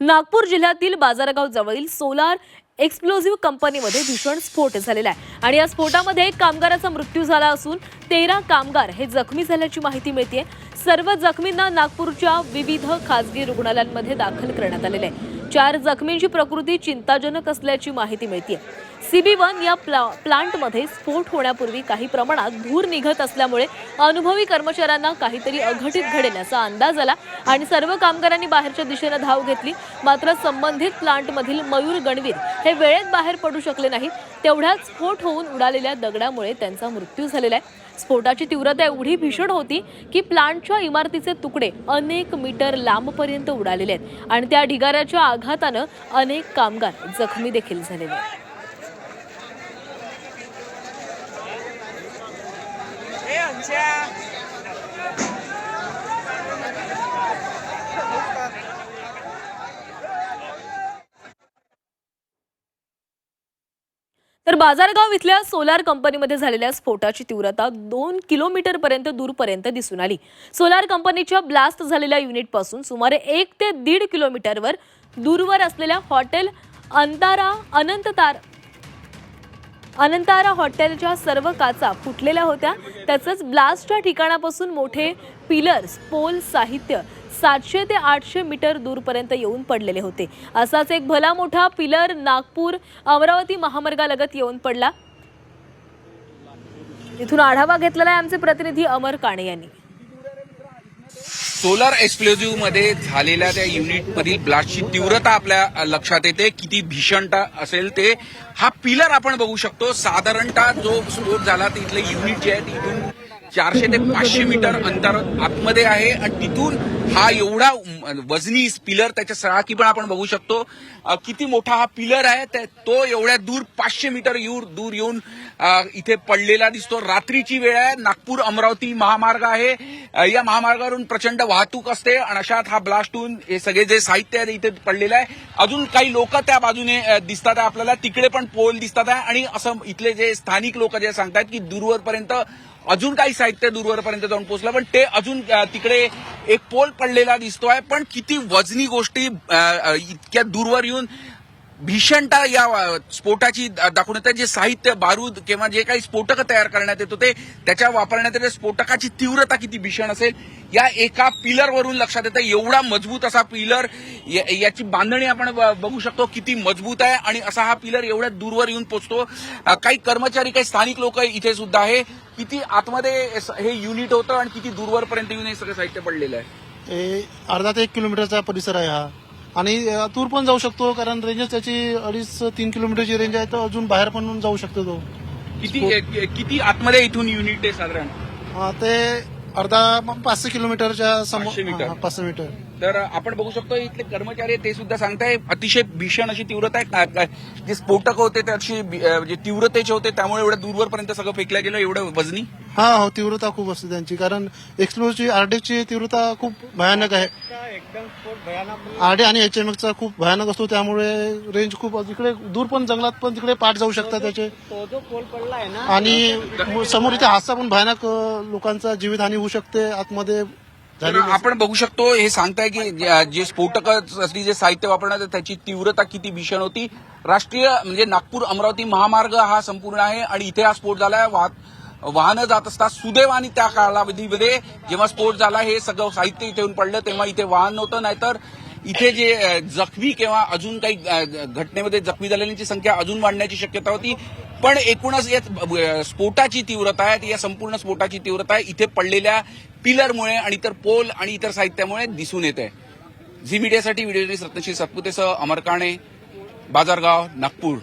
नागपूर जिल्ह्यातील बाजारगाव जवळील सोलार एक्सप्लोझिव्ह कंपनीमध्ये भीषण स्फोट झालेला आहे. आणि या स्फोटामध्ये एक कामगाराचा मृत्यू झाला असून तेरा कामगार हे जखमी झाल्याची माहिती मिळते सर्व जखमींना नागपूरच्या विविध खासगी रुग्णालयांमध्ये दाखल करण्यात आलेले आहे. चार जखमींची प्रकृती चिंताजनक असल्याची माहिती मिळते सीबी वन या प्ला प्लांटमध्ये स्फोट होण्यापूर्वी काही प्रमाणात धूर निघत असल्यामुळे अनुभवी कर्मचाऱ्यांना काहीतरी अघटित घडेल असा अंदाज आला आणि सर्व कामगारांनी बाहेरच्या दिशेनं धाव घेतली. मात्र संबंधित प्लांटमधील मयूर गणवीर हे वेळेत बाहेर पडू शकले नाहीत. तेवढ्याच स्फोट होऊन उडालेल्या दगडामुळे त्यांचा मृत्यू झालेला आहे स्फोटाची तीव्रता एवढी भीषण होती की प्लांटच्या इमारतीचे तुकडे अनेक मीटर लांबपर्यंत उडालेले आहेत आणि त्या ढिगाऱ्याच्या आघातानं अनेक कामगार जखमी देखील झालेले आहेत Yeah अंशा तर बाजारगाव इथल्या सोलार कंपनीमध्ये झालेल्या स्फोटाची तीव्रता दोन किलोमीटर पर्यंत दूरपर्यंत दिसून आली. सोलार कंपनीच्या ब्लास्ट झालेल्या युनिटपासून सुमारे एक ते दीड किलोमीटरवर दूरवर असलेल्या हॉटेल अंतारा अनंततार अनंतारा हॉटेलच्या सर्व काचा फुटलेल्या होत्या. तसंच ब्लास्टच्या ठिकाणापासून मोठे पिलर्स पोल साहित्य सातशे ते आठशे मीटर दूरपर्यंत येऊन पडलेले होते. असाच एक भला मोठा पिलर नागपूर अमरावती महामार्गालगत येऊन पडला. इथून आढावा घेतलेला आहे आमचे प्रतिनिधी अमर काणे यांनी. सोलर एक्सप्लोजिव्हमध्ये झालेल्या त्या युनिट मधील ब्लास्टची तीव्रता आपल्या लक्षात येते. किती भीषणता असेल ते. हा पिलर आपण बघू शकतो. साधारणतः जो स्फोट झाला तिथलं युनिट जे आहे तिथून चारशे ते पाचशे मीटर अंतर आतमध्ये आहे. आणि तिथून हा एवढा वजनी पिलर त्याच्या सळाकी पण आपण बघू शकतो. किती मोठा हा पिलर आहे त्या- तो एवढ्या दूर पाचशे मीटर येऊर दूर येऊन इथे पडलेला दिसतो. रात्रीची वेळ आहे. नागपूर अमरावती महामार्ग आहे. या महामार्गावरून प्रचंड वाहतूक असते. आणि अशात हा ब्लास्ट होऊन हे सगळे जे साहित्य आहे ते इथे पडलेलं आहे. अजून काही लोक त्या बाजूने दिसतात आहे आपल्याला. तिकडे पण पोल दिसतात आहे. आणि असं इथले जे स्थानिक लोक जे सांगतात की दूरवरपर्यंत अजून काही साहित्य दूरवरपर्यंत जाऊन पोहोचलं पण ते अजून तिकडे एक पोल पडलेला दिसतोय पण किती वजनी गोष्टी इतक्या दूरवर येऊन भीषणता या स्फोटाची दा- जे साहित्य बारूद किंवा जे काही स्फोटक तयार करण्यात येत होते त्याच्या वापरण्यात येते स्फोटकाची तीव्रता किती भीषण असेल या एका पिलरवरून लक्षात येतं. एवढा मजबूत असा पिलर या- याची बांधणी आपण ब- बघू शकतो किती मजबूत आहे. आणि असा हा पिलर एवढ्या दूरवर येऊन पोचतो. काही कर्मचारी काही स्थानिक लोक इथे सुद्धा आहे. किती आतमध्ये हे युनिट होतं आणि किती दूरवरपर्यंत येऊन हे सगळं साहित्य पडलेलं आहे? अर्धा ते एक किलोमीटरचा परिसर आहे हा. आणि दूर पण जाऊ शकतो कारण रेंजच त्याची अडीच तीन किलोमीटरची रेंज आहे तर अजून बाहेर पण जाऊ शकतो तो. किती किती आतमध्ये इथून युनिट आहे साधारण? ते अर्धा पाचशे किलोमीटरच्या. हा, पाचशे मीटर. तर आपण बघू शकतो इथले कर्मचारी ते सुद्धा सांगताय अतिशय भीषण अशी तीव्रता आहे. जे स्फोटक होते ते अशी जे तीव्रतेचे होते त्यामुळे एवढ्या दूरवरपर्यंत सगळं फेकलं गेलं एवढं वजनी? हा हो तीव्रता खूप असते त्यांची कारण एक्सप्लोजची आरडीची तीव्रता खूप भयानक आहे. आरडी आणि एचएमएक्सचा खूप भयानक असतो त्यामुळे रेंज खूप इकडे दूर पण जंगलात पण तिकडे पाठ जाऊ शकतात त्याचे. तो जो पोल पडला आहे ना आणि समोर इथे हादसा पण भयानक लोकांचा जीवितहानी होऊ शकते आतमध्ये तर आपण बघू शकतो हे सांगताय की जे- जे स्फोटक जे साहित्य वापरण्यात येतं, त्याची तीव्रता किती भीषण होती. राष्ट्रीय म्हणजे नागपूर अमरावती महामार्ग हा संपूर्ण आहे आणि इथे हा स्फोट झालाय. वाहत वाहनं जात असतात सुदैवाने त्या कालावधीमध्ये जेव्हा स्फोट झाला हे सगळं साहित्य इथे येऊन पडलं तेव्हा इथे वाहन नव्हतं नाहीतर इथे जे जखमी किंवा अजून काही घटनेमध्ये जखमी झालेल्यांची संख्या अजून वाढण्याची शक्यता होती. पण एकूणच या स्फोटाची तीव्रता आहे या संपूर्ण स्फोटाची तीव्रता आहे. इथे पडलेल्या पिलरमुळे आणि इतर पोल आणि इतर साहित्यामुळे दिसून येते झी मीडियासाठी व्हिडिओ रत्नश्री सतपुतेसह अमर काणे बाजारगाव नागपूर.